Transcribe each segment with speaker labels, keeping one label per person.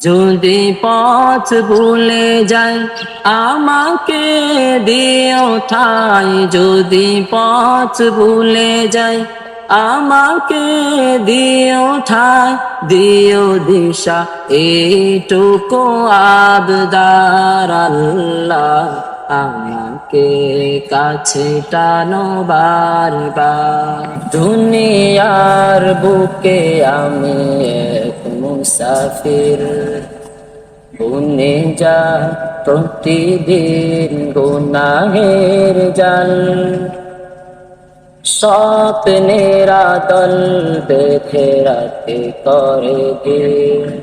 Speaker 1: যদি পথ ভুলে যাই, আমাকে দিও ঠাই। যদি পথ ভুলে যাই, আমাকে দিও ঠাই। দিও দিশা, এইটুকু আবদার আল্লাহ আমাকে কাছে টানো বারবার। দুনিয়ার বুকে আমি মুসাফির। বনে যা প্রতিদিন গুনাহের জাল। স্বপ্নেরা দল বেঁধে রাতে করে দিন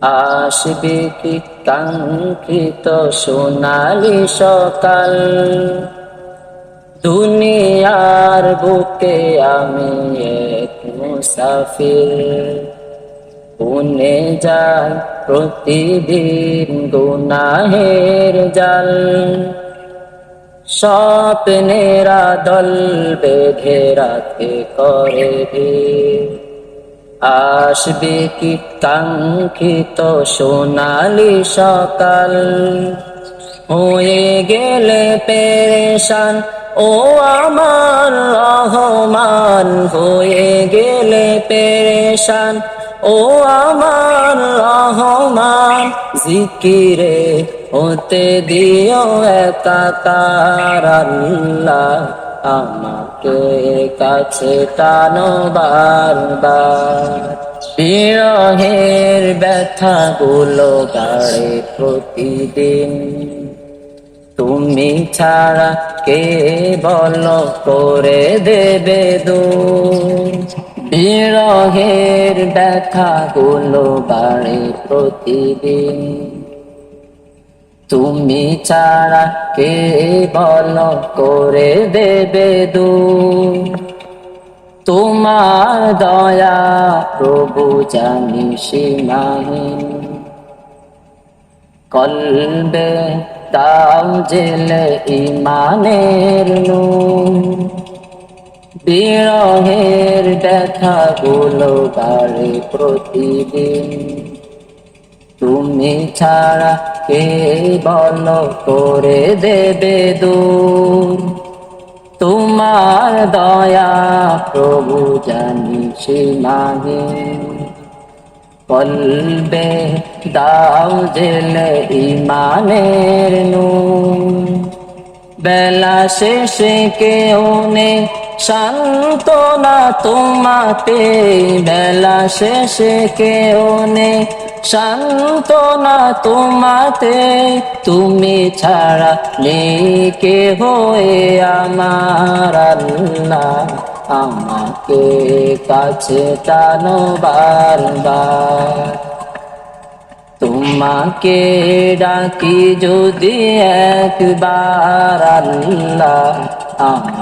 Speaker 1: আসবে কি কাঙ্ক্ষিত সোনালি সকাল? দুনিয়ার বুকে আমি এক মুসাফির। পুনে যাই প্রতিদিন গুনাহের জাল। স্বপ্নেরা দল বেঁধে রাতে করে আসবে কি কাঙ্ক্ষিত সোনালি সকাল? হয়ে গেলে পেরেশান, ও আমার রহমান। হয়ে গেলে পেরেশান ও আমার রহমান, জিকিরে হতে দিও একাকার আল্লাহ, আমাকে কাছে টানো বারবার। বিরহের ব্যথা গুলো গাড়ে প্রতিদিন। তুমি ছাড়া কে বল করে দেবে দূর? বিরহের ব্যথা গুলো বাড়ে প্রতিদিন। তুমি ছাড়া কে বল করে দেবে দু তোমার দয়া প্রভু জানি সীমাহীন। কলবে তাও জেলে ইমানের নূর। বিরহের ব্যথা গুলো বাড়ে প্রতিদিন। তুমি ছাড়া কে বল করে দেবে দূর? তোমার দয়া প্রভু জানি সীমাহীন কলবে দাও জেলে ইমানের নূর। বেলা শেষে কেউ নেই সান্ত্বনা তোমাতে বেলা শেষে কেউ নেই। সান্ত্বনা তোমাতে তুমি ছাড়া নেই কে হয়ে আমার আল্লাহ। আমাকে কাছে টানো বারবার। তোমাকে ডাকি যদি একবার আল্লাহ